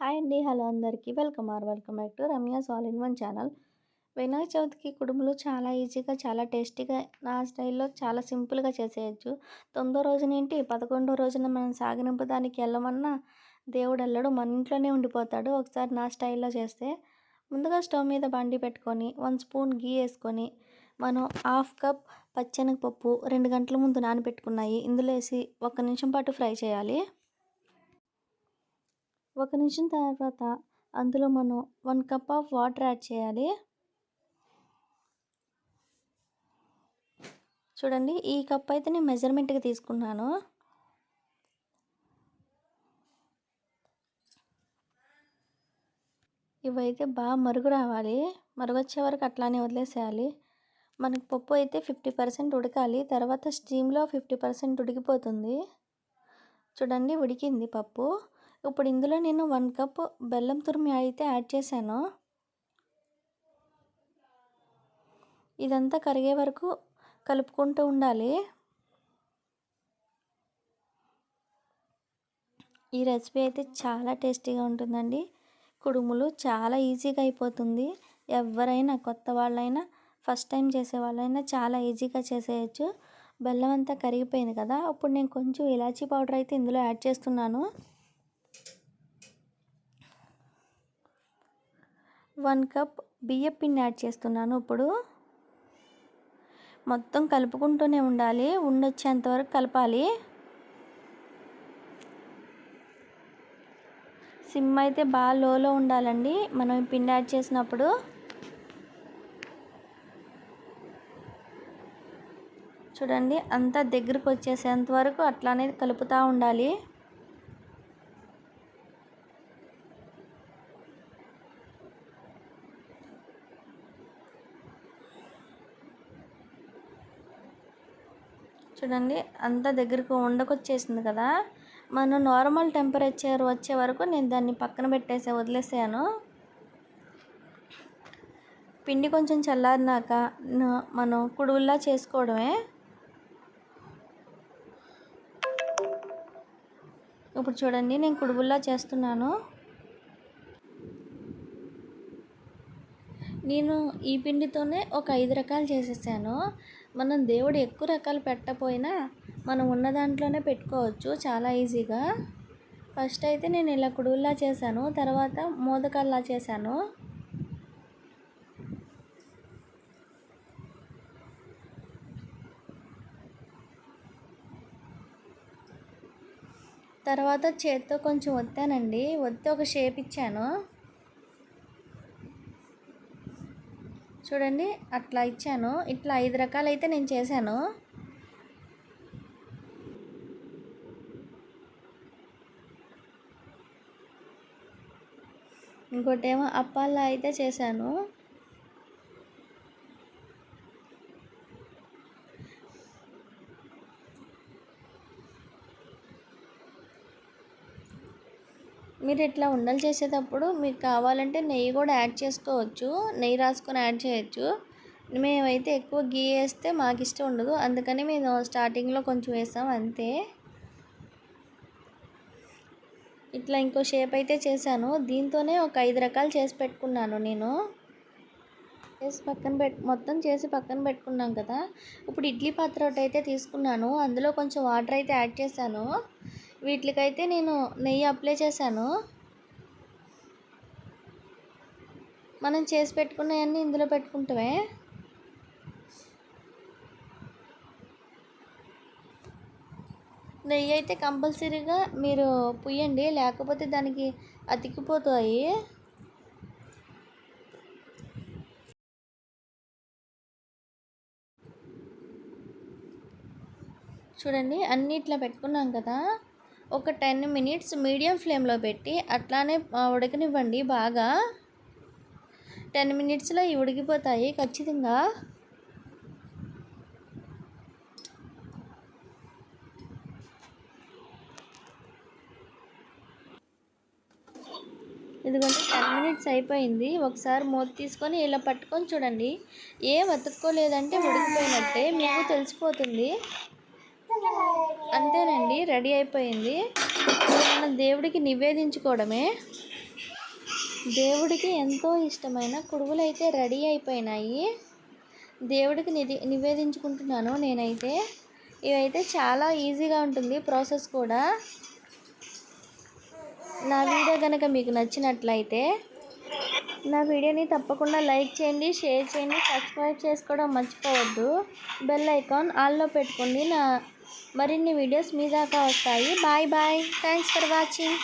Hi అండి. Hello అందరికీ. Welcome or welcome back to Ramya సాల్ ఇన్ వన్ ఛానల్. వినాయక చవితికి కుడుములు చాలా ఈజీగా చాలా టేస్టీగా నా స్టైల్లో చాలా సింపుల్గా చేసేయచ్చు. తొమ్మిదో రోజునేంటి పదకొండో రోజున మనం సాగనింపు దానికి వెళ్ళమన్నా దేవుడు వెళ్ళడు మన ఇంట్లోనే ఉండిపోతాడు. ఒకసారి నా స్టైల్లో చేస్తే ముందుగా స్టవ్ మీద బండి పెట్టుకొని వన్ స్పూన్ గీ వేసుకొని మనం హాఫ్ కప్ పచ్చెనగపప్పు రెండు గంటల ముందు నానబెట్టుకున్నాయి. ఇందులో వేసి ఒక నిమిషం పాటు ఫ్రై చేయాలి. ఒక నిమిషం తర్వాత అందులో మనం one cup of water add చేయాలి. చూడండి ఈ కప్ అయితే నేను మెజర్మెంట్కి తీసుకున్నాను. ఇవైతే బాగా మరుగు రావాలి. మరుగు వచ్చే వరకు అట్లానే వదిలేసేయాలి. మనకు పప్పు అయితే ఫిఫ్టీ పర్సెంట్ ఉడకాలి. తర్వాత స్టీమ్లో ఫిఫ్టీ పర్సెంట్ ఉడికిపోతుంది. చూడండి ఉడికింది పప్పు. ఇప్పుడు ఇందులో నేను వన్ కప్ బెల్లం తురిమి అయితే యాడ్ చేశాను. ఇదంతా కరిగే వరకు కలుపుకుంటూ ఉండాలి. ఈ రెసిపీ అయితే చాలా టేస్టీగా ఉంటుందండి. కుడుములు చాలా ఈజీగా అయిపోతుంది. ఎవరైనా కొత్త వాళ్ళైనా ఫస్ట్ టైం చేసే వాళ్ళైనా చాలా ఈజీగా చేసేయచ్చు. బెల్లం అంతా కరిగిపోయింది కదా అప్పుడు నేను కొంచెం ఇలాచీ పౌడర్ అయితే ఇందులో యాడ్ చేస్తున్నాను. వన్ కప్ బియ్యం పిండి యాడ్ చేస్తున్నాను ఇప్పుడు. మొత్తం కలుపుకుంటూనే ఉండాలి ఉండొచ్చేంత వరకు కలపాలి. సిమ్ అయితే బాగా లోలో ఉండాలండి మనం పిండి యాడ్ చేసినప్పుడు. చూడండి అంతా దగ్గరకు వచ్చేసేంత వరకు అట్లానే కలుపుతూ ఉండాలి. చూడండి అంత దగ్గరకు ఉండకొచ్చేసింది కదా. మనం నార్మల్ టెంపరేచర్ వచ్చే వరకు నేను దాన్ని పక్కన పెట్టేసి వదిలేసాను పిండి కొంచెం చల్లారినాక మనం కుడువుల్లా చేసుకోవడమే. ఇప్పుడు చూడండి నేను కుడువుల్లా చేస్తున్నాను. నేను ఈ పిండితోనే ఒక ఐదు రకాలు చేసేసాను. మనం దేవుడు ఎక్కువ రకాలు పెట్టపోయినా మనం ఉన్న దాంట్లోనే పెట్టుకోవచ్చు. చాలా ఈజీగా. ఫస్ట్ అయితే నేను ఇలా కుడుల్లా చేశాను. తర్వాత మోదకాల్లా చేశాను. తర్వాత చేత్తో కొంచెం ఒత్తానండి. ఒత్తి ఒక షేప్ ఇచ్చాను. చూడండి అట్లా ఇచ్చాను. ఇట్లా ఐదు రకాలైతే నేను చేశాను. ఇంకోటేమో అప్పాల్లో అయితే చేశాను. మీరు ఇట్లా ఉండలు చేసేటప్పుడు మీకు కావాలంటే నెయ్యి కూడా యాడ్ చేసుకోవచ్చు. నెయ్యి రాసుకొని యాడ్ చేయొచ్చు. మేమైతే ఎక్కువ గీ వేస్తే మాకు ఇష్టం ఉండదు. అందుకని మేము స్టార్టింగ్లో కొంచెం వేసాం అంతే. ఇట్లా ఇంకో షేప్ అయితే చేశాను. దీంతోనే ఒక ఐదు రకాలు చేసి పెట్టుకున్నాను నేను. చేసి పక్కన పెట్ మొత్తం చేసి పక్కన పెట్టుకున్నాం కదా. ఇప్పుడు ఇడ్లీ పాత్ర ఒకటి అయితే తీసుకున్నాను. అందులో కొంచెం వాటర్ అయితే యాడ్ చేశాను. వీటికైతే నేను నెయ్యి అప్లై చేశాను. మనం చేసి పెట్టుకున్నవన్నీ ఇందులో పెట్టుకుంటామే నెయ్యి అయితే కంపల్సరీగా మీరు పుయ్యండి లేకపోతే దానికి అతికిపోతాయి. చూడండి అన్నీ ఇట్లా పెట్టుకున్నాం కదా. ఒక టెన్ మినిట్స్ మీడియం ఫ్లేమ్లో పెట్టి అట్లానే ఉడకనివ్వండి బాగా. టెన్ మినిట్స్లో ఇవి ఉడికిపోతాయి ఖచ్చితంగా. ఇదిగోండి టెన్ మినిట్స్ అయిపోయింది. ఒకసారి మూత తీసుకొని ఇలా పట్టుకొని చూడండి. ఏం అతుక్కోలేదంటే ఉడికిపోయినట్టే మీకు తెలిసిపోతుంది. అంతేనండి రెడీ అయిపోయింది. మన దేవుడికి నివేదించుకోవడమే. దేవుడికి ఎంతో ఇష్టమైన కుడుములు అయితే రెడీ అయిపోయినాయి. దేవుడికి నిధి నివేదించుకుంటున్నాను నేనైతే. ఇవైతే చాలా ఈజీగా ఉంటుంది ప్రాసెస్ కూడా. నా వీడియో కనుక మీకు నచ్చినట్లయితే నా వీడియోని తప్పకుండా లైక్ చేయండి షేర్ చేయండి సబ్స్క్రైబ్ చేసుకోవడం మర్చిపోవద్దు. బెల్ ఐకాన్ ఆల్లో పెట్టుకోండి. నా మరిన్ని వీడియోస్ మీ దాకా వస్తాయి bye bye thanks for watching